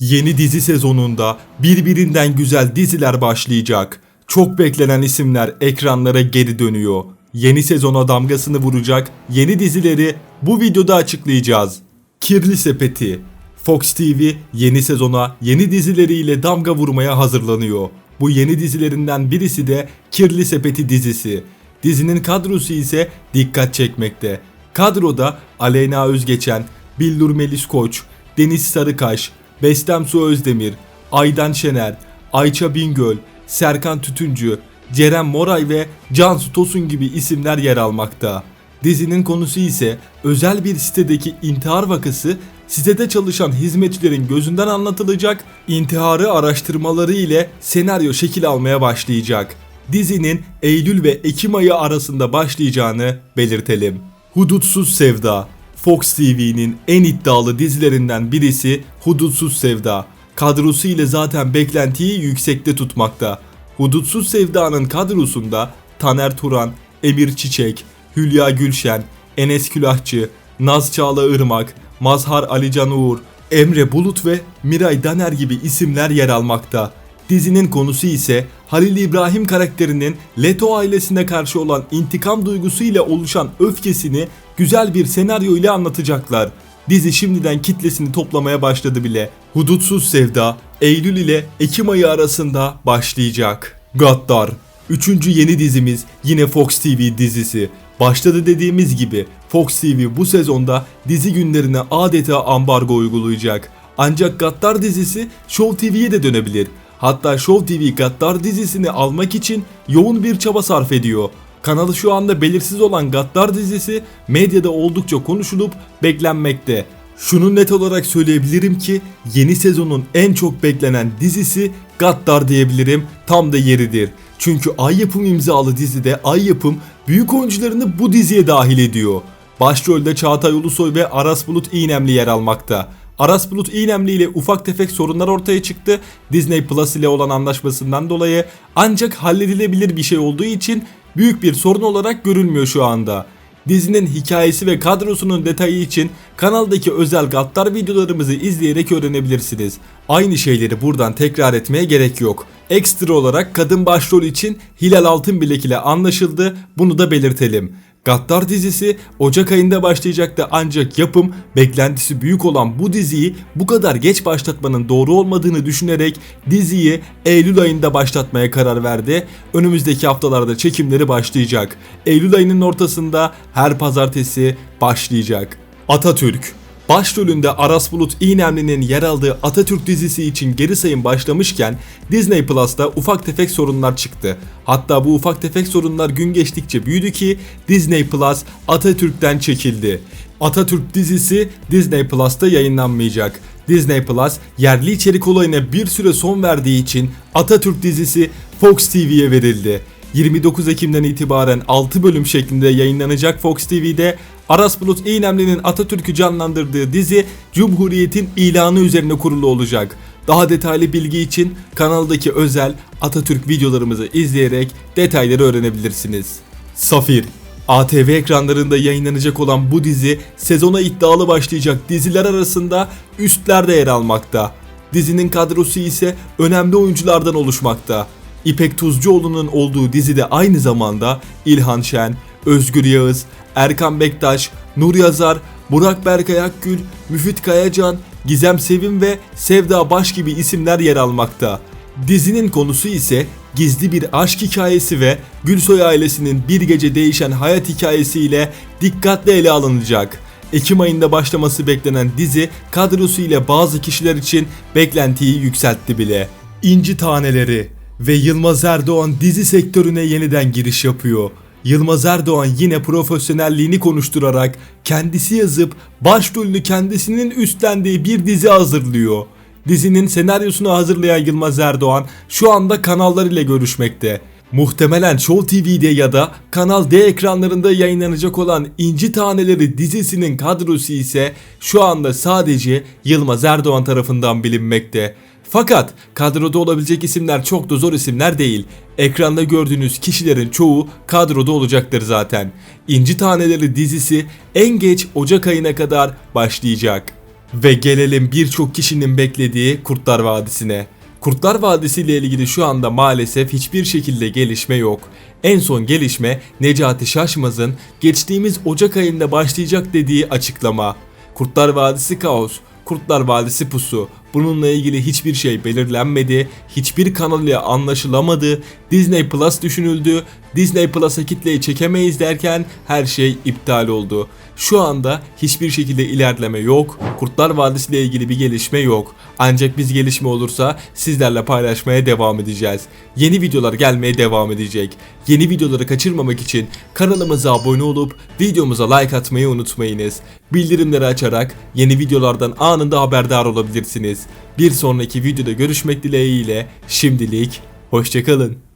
Yeni dizi sezonunda birbirinden güzel diziler başlayacak. Çok beklenen isimler ekranlara geri dönüyor. Yeni sezona damgasını vuracak yeni dizileri bu videoda açıklayacağız. Kirli Sepeti Fox TV yeni sezona yeni dizileriyle damga vurmaya hazırlanıyor. Bu yeni dizilerinden birisi de Kirli Sepeti dizisi. Dizinin kadrosu ise dikkat çekmekte. Kadroda Aleyna Özgeçen, Billur Melis Koç, Deniz Sarıkaş, Bestem Su Özdemir, Aydan Şener, Ayça Bingöl, Serkan Tütüncü, Ceren Moray ve Cansu Tosun gibi isimler yer almakta. Dizinin konusu ise özel bir sitedeki intihar vakası sitede çalışan hizmetçilerin gözünden anlatılacak, intiharı araştırmaları ile senaryo şekil almaya başlayacak. Dizinin Eylül ve Ekim ayı arasında başlayacağını belirtelim. Hudutsuz Sevda Fox TV'nin en iddialı dizilerinden birisi Hudutsuz Sevda. Kadrosu ile zaten beklentiyi yüksekte tutmakta. Hudutsuz Sevda'nın kadrosunda Taner Turan, Emir Çiçek, Hülya Gülşen, Enes Külahçı, Naz Çağla Irmak, Mazhar Alican Uğur, Emre Bulut ve Miray Daner gibi isimler yer almakta. Dizinin konusu ise Halil İbrahim karakterinin Leto ailesine karşı olan intikam duygusu ile oluşan öfkesini güzel bir senaryo ile anlatacaklar. Dizi şimdiden kitlesini toplamaya başladı bile. Hudutsuz Sevda Eylül ile Ekim ayı arasında başlayacak. Gaddar Üçüncü yeni dizimiz yine Fox TV dizisi. Başladı dediğimiz gibi Fox TV bu sezonda dizi günlerine adeta ambargo uygulayacak. Ancak Gaddar dizisi Show TV'ye de dönebilir. Hatta Show TV Gaddar dizisini almak için yoğun bir çaba sarf ediyor. Kanalı şu anda belirsiz olan Gaddar dizisi medyada oldukça konuşulup beklenmekte. Şunu net olarak söyleyebilirim ki yeni sezonun en çok beklenen dizisi Gaddar diyebilirim tam da yeridir. Çünkü Ay Yapım imzalı dizide Ay Yapım büyük oyuncularını bu diziye dahil ediyor. Başrolde Çağatay Ulusoy ve Aras Bulut İynemli yer almakta. Aras Bulut İynemli ile ufak tefek sorunlar ortaya çıktı. Disney Plus ile olan anlaşmasından dolayı ancak halledilebilir bir şey olduğu için büyük bir sorun olarak görülmüyor şu anda. Dizinin hikayesi ve kadrosunun detayı için kanaldaki özel Gattar videolarımızı izleyerek öğrenebilirsiniz. Aynı şeyleri buradan tekrar etmeye gerek yok. Ekstra olarak kadın başrol için Hilal Altınbilek ile anlaşıldı. Bunu da belirtelim. Gattar dizisi Ocak ayında başlayacaktı ancak yapım beklentisi büyük olan bu diziyi bu kadar geç başlatmanın doğru olmadığını düşünerek diziyi Eylül ayında başlatmaya karar verdi. Önümüzdeki haftalarda çekimleri başlayacak. Eylül ayının ortasında her pazartesi başlayacak. Atatürk Başrolünde Aras Bulut İynemli'nin yer aldığı Atatürk dizisi için geri sayım başlamışken Disney Plus'ta ufak tefek sorunlar çıktı. Hatta bu ufak tefek sorunlar gün geçtikçe büyüdü ki Disney Plus Atatürk'ten çekildi. Atatürk dizisi Disney Plus'ta yayınlanmayacak. Disney Plus yerli içerik olayına bir süre son verdiği için Atatürk dizisi Fox TV'ye verildi. 29 Ekim'den itibaren 6 bölüm şeklinde yayınlanacak Fox TV'de Aras Bulut İynemli'nin Atatürk'ü canlandırdığı dizi Cumhuriyet'in ilanı üzerine kurulu olacak. Daha detaylı bilgi için kanaldaki özel Atatürk videolarımızı izleyerek detayları öğrenebilirsiniz. Safir ATV ekranlarında yayınlanacak olan bu dizi sezona iddialı başlayacak diziler arasında üstlerde yer almakta. Dizinin kadrosu ise önemli oyunculardan oluşmakta. İpek Tuzcuoğlu'nun olduğu dizide aynı zamanda İlhan Şen, Özgür Yağız, Erkan Bektaş, Nur Yazar, Burak Berkay Akgül, Müfit Kayacan, Gizem Sevim ve Sevda Baş gibi isimler yer almakta. Dizinin konusu ise gizli bir aşk hikayesi ve Gülsoy ailesinin bir gece değişen hayat hikayesiyle dikkatle ele alınacak. Ekim ayında başlaması beklenen dizi kadrosu ile bazı kişiler için beklentiyi yükseltti bile. İnci Taneleri ve Yılmaz Erdoğan dizi sektörüne yeniden giriş yapıyor. Yılmaz Erdoğan yine profesyonelliğini konuşturarak kendisi yazıp başrolünü kendisinin üstlendiği bir dizi hazırlıyor. Dizinin senaryosunu hazırlayan Yılmaz Erdoğan şu anda kanallar ile görüşmekte. Muhtemelen Show TV'de ya da Kanal D ekranlarında yayınlanacak olan İnci Taneleri dizisinin kadrosu ise şu anda sadece Yılmaz Erdoğan tarafından bilinmekte. Fakat kadroda olabilecek isimler çok da zor isimler değil. Ekranda gördüğünüz kişilerin çoğu kadroda olacaktır zaten. İnci Taneleri dizisi en geç Ocak ayına kadar başlayacak. Ve gelelim birçok kişinin beklediği Kurtlar Vadisi'ne. Kurtlar Vadisi ile ilgili şu anda maalesef hiçbir şekilde gelişme yok. En son gelişme Necati Şaşmaz'ın geçtiğimiz Ocak ayında başlayacak dediği açıklama. Kurtlar Vadisi kaos, Kurtlar Vadisi pusu. Bununla ilgili hiçbir şey belirlenmedi, hiçbir kanal ile anlaşılamadı, Disney Plus düşünüldü, Disney Plus'a kitleyi çekemeyiz derken her şey iptal oldu. Şu anda hiçbir şekilde ilerleme yok, Kurtlar Vadisi ile ilgili bir gelişme yok. Ancak biz gelişme olursa sizlerle paylaşmaya devam edeceğiz. Yeni videolar gelmeye devam edecek. Yeni videoları kaçırmamak için kanalımıza abone olup videomuza like atmayı unutmayınız. Bildirimleri açarak yeni videolardan anında haberdar olabilirsiniz. Bir sonraki videoda görüşmek dileğiyle şimdilik hoşçakalın.